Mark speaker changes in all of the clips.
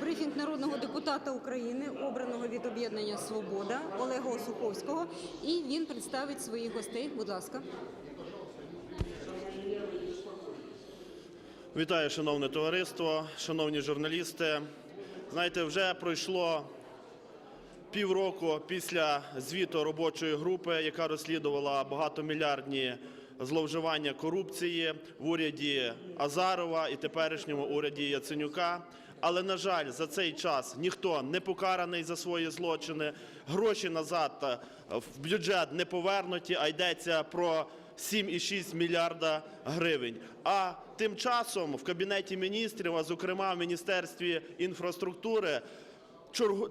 Speaker 1: брифінг народного депутата України, обраного від об'єднання Свобода Олега Осуховського, і він представить своїх гостей. Будь ласка.
Speaker 2: Вітаю, шановне товариство, шановні журналісти. Знаєте, вже пройшло півроку після звіту робочої групи, яка розслідувала багатомільярдні зловживання корупції в уряді Азарова і теперішньому уряді Яценюка. Але на жаль, за цей час ніхто не покараний за свої злочини. Гроші назад е, в бюджет не повернуті, а йдеться про 7,6 мільярда гривень. А тим часом в кабінеті міністрів, а зокрема в міністерстві інфраструктури,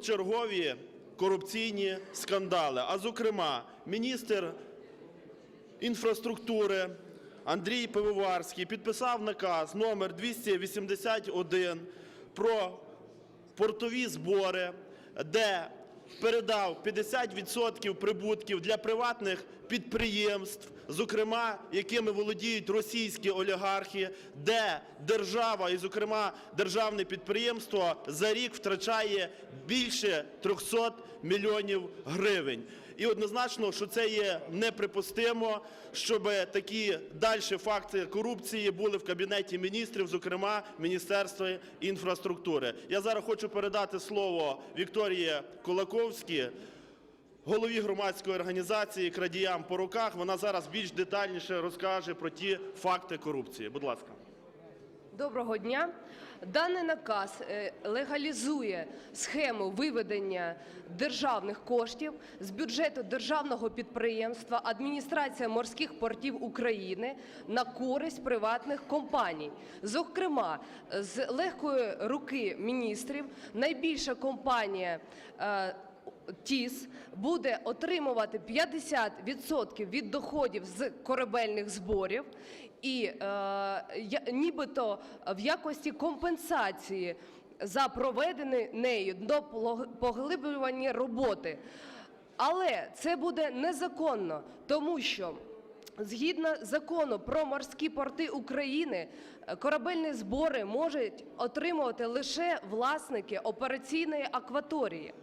Speaker 2: чергові корупційні скандали. А зокрема, міністр інфраструктури Андрій Пивоварський підписав наказ номер 281 про портові збори, де передав 50% прибутків для приватних підприємств, зокрема, якими володіють російські олігархи, де держава, і, зокрема, державне підприємство за рік втрачає більше 300 мільйонів гривень. І однозначно, що це є неприпустимо, щоб такі далі факти корупції були в кабінеті міністрів, зокрема Міністерстві інфраструктури. Я зараз хочу передати слово Вікторії Кулаковській, голові громадської організації Крадіям по руках. Вона зараз більш детальніше розкаже про ті факти корупції. Будь ласка.
Speaker 3: Доброго дня. Даний наказ е, легалізує схему виведення державних коштів з бюджету державного підприємства Адміністрація морських портів України на користь приватних компаній. Зокрема, з легкої руки міністрів найбільша компанія. ТІС буде отримувати 50% від доходів з корабельних зборів, і е, нібито в якості компенсації за проведені нею допол- поглиблювані роботи. Але це буде незаконно, тому що Згідно закону про морські порти України, е, корабельні збори можуть отримувати лише власники операційної акваторії.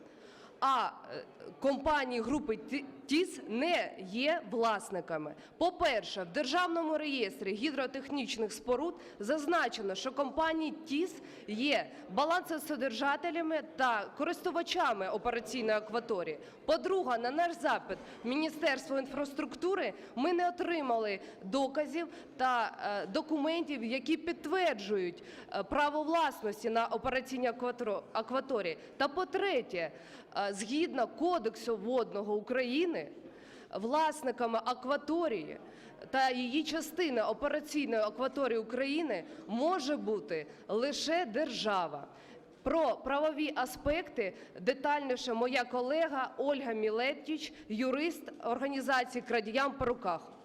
Speaker 3: А е, компанії групи ТІС не є власниками. По-перше, в державному реєстрі гідротехнічних споруд зазначено, що компанії ТІС є балансосодержателями та користувачами операційної акваторії. По-друге, на наш запит Міністерство інфраструктури ми не отримали доказів та е, документів, які підтверджують е, право власності на операційній акваторії. Та по-третє, е, згідно Кодексу водного України, власниками акваторії та її частини операційної акваторії України може бути лише держава. Про правові аспекти детальніше моя колега Ольга Мілеттіч, юрист організації Крадіям по руках.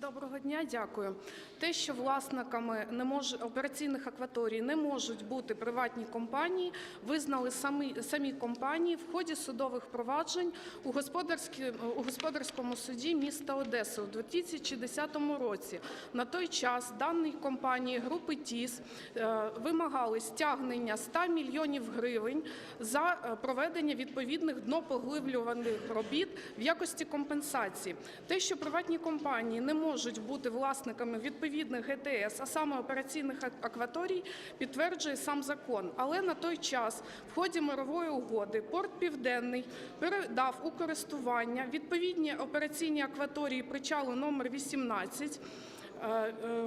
Speaker 4: Доброго дня, дякую. Те, що власниками не мож... операційних акваторій не можуть бути приватні компанії, визнали самі, самі компанії в ході судових проваджень у, господарські... у господарському суді міста Одеси у 2010 році. На той час дані компанії групи ТІС е, вимагали стягнення 100 мільйонів гривень за е, проведення відповідних днопоглиблюваних робіт в якості компенсації. Те, що приватні компанії не можуть бути власниками відповідних ГТС, а саме операційних акваторій, підтверджує сам закон. Але на той час в ході мирової угоди Порт Південний передав у користування відповідні операційні акваторії причалу номер 18 е, е,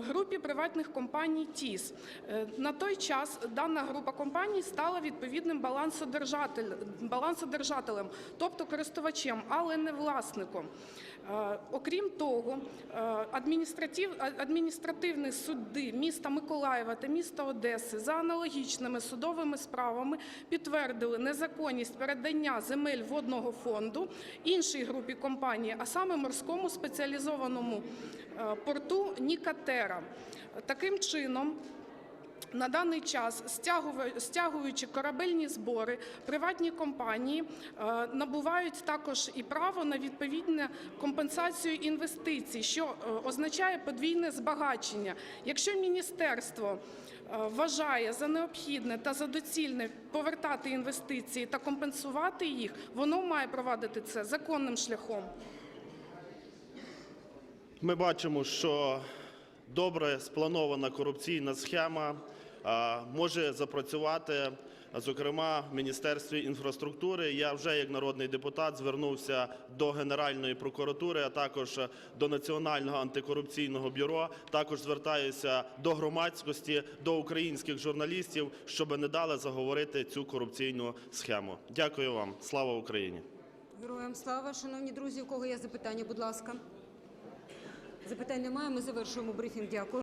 Speaker 4: групі приватних компаній ТІС. Е, На той час дана група компаній стала відповідним балансодержателем, тобто користувачем, але не власником. Е, Окрім того, е, адміністративні суди міста Миколаєва та міста Одеси за аналогічними судовими справами підтвердили незаконність передання земель водного фонду іншій групі компанії, а саме морському спеціалізованому е, порту Нікатера. Таким чином, На даний час, стягуючи корабельні збори, приватні компанії е, набувають також і право на відповідну компенсацію інвестицій, що е, означає подвійне збагачення. Якщо міністерство е, вважає за необхідне та за доцільне повертати інвестиції та компенсувати їх, воно має провадити це законним шляхом.
Speaker 2: Ми бачимо, що добре спланована корупційна схема може запрацювати, зокрема в Міністерстві інфраструктури. Я вже як народний депутат звернувся до Генеральної прокуратури, а також до Національного антикорупційного бюро. Також звертаюся до громадськості, до українських журналістів, щоб не дали заговорити цю корупційну схему. Дякую вам. Слава Україні!
Speaker 1: Героям слава, шановні друзі. У кого є запитання, будь ласка. Запитань немає. Ми завершуємо брифінг. Дякую.